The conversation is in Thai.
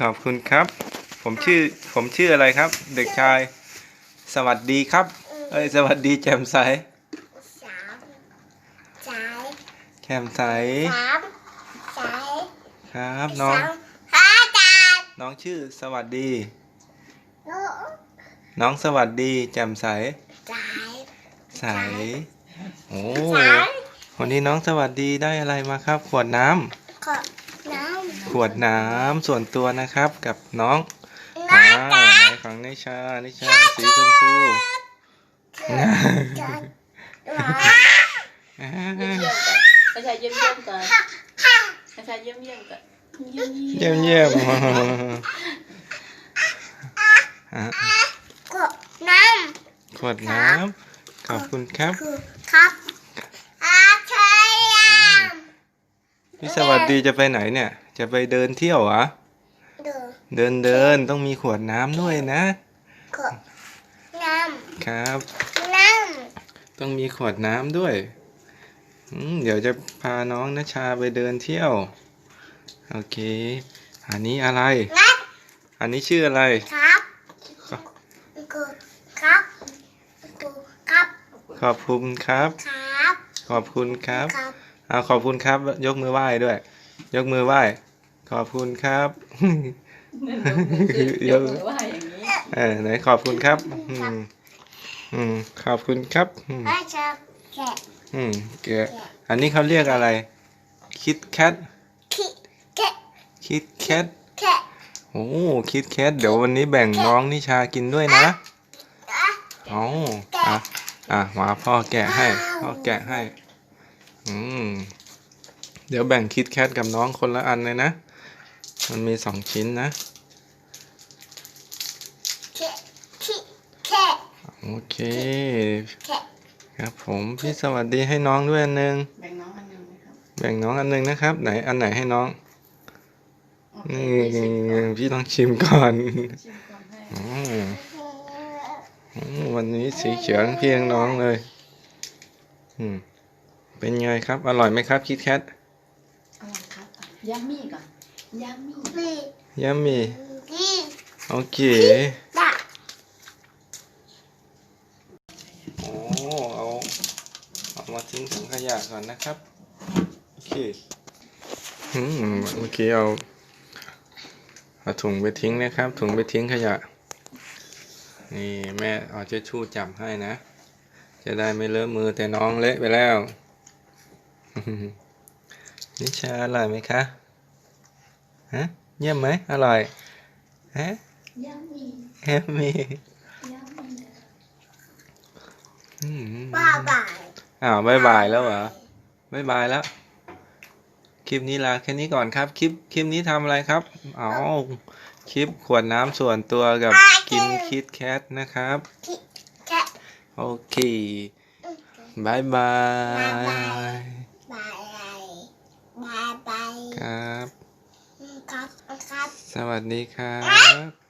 ขอบคุณครับ ผมชื่อผมชื่ออะไรครับ เด็กชาย สวัสดีครับเอ้ยสวัสดีแจ่มใสสามสายแจ่มใสสามสายครับน้อง สามห้าจานน้องชื่อสวัสดีลูกน้องสวัสดี แจ่มใสสายใสโอ้สายวันนี้น้องสวัสดีได้อะไรมาครับ ขวดน้ำขอน้ข วดน้ำส่วนตัวนะครับกับน้องำอ่าน้ำจาไหนนของนิชา นิชาสีชมพูจานหวานอ่าประชาเยี่ยมเยี่ยมก่อนประชาเยี่ยมเยี่ยมก่อนเยี่ยมเยี่ยมเยี่ยมอะกดน้ขวดน้ำขอบคุณครับำคือครับอาเชยาม พี่สวัสดีจะไปไหนเนี่ย จะไปเดินเที่ยวเหรอเดือเดินเดินต้องมีขวดน้ำด้วยนะกดน้ครับำน้ต้องมีขวดน้ำด้วยอืมเดี๋ยวจะพาน้องนชาไปเดินเที่ยว โอเค อันนี้อะไรำนัดอันนี้ชื่ออะไร ครับคือครับคือครับ ขอบคุณครับครับขอบคุณครับครับ เอาขอบคุณครับ ยกมือไหว้ด้วย ยกมือไหว้ ขอบคุณครับยกมือไหว้อย่างนี้เออไหนขอบคุณครับ อืมอืมขอบคุณครับอืมให้จะแกะอืมแกะอันนี้เขาเรียกอะไร คิดแคทขี้แกะคิดแคทแกะโอ้คิดแคทเดี๋ยววันนี้แบ่งน้องนิชากินด้วยนะอะอ๋ออะอะมาพ่อแกะให้ พ่อแกะให้อืม เดี๋ยวแบ่งคิดแคทกับน้องคนละอันเลยนะ มันมีสองชิ้นนะแกะขี้แกะโอเคแกะครับผมพี่สวัสดีให้น้องด้วยอันหนึง แบ่งน้องอันหนึงนะครับแบ่งน้องอันหนึงนะครับ ไหนอันไหนให้น้องโอเคนี่ชิมก่อนพี่ต้องชิมก่อนชิมก่อนให้อืมอืมวันนี้สีเขียวทั้งพี่ทั้งน้องเลย อืม เป็นไงครับ อร่อยไหมครับคิดแคทอร่อยครับยัมมี่ก่อนยัมมี่มียัมมี่ที่โอเคดะโอ้เอาเอามาทิ้งถังขยะก่อนนะครับ โอเคอืมเมื่อกี้เอาเอาถุงไปทิ้งนะครับ ถุงไปทิ้งขยะ นี่แม่เอาเช็ดชู่จับให้นะ จะได้ไม่เลอะมือแต่น้องเละไปแล้ว นิชาอร่อยไหมคะฮะเยี่ยมไหมอร่อยฮะยัมมี่แฮมมี่ยัมมี่อืมบ้าบ่ายอ้าวบายบายแล้วเหรอบายบายแล้ว คลิปนี้ลาแค่นี้ก่อนครับ คลิปคลิปนี้ทำอะไรครับอ๋อคลิปขวดน้ำส่วนตัวกับกินคิดแคทนะครับขี้แกะโอเคบายบายบายบายบาย ครับ ครับ ครับ สวัสดีครับ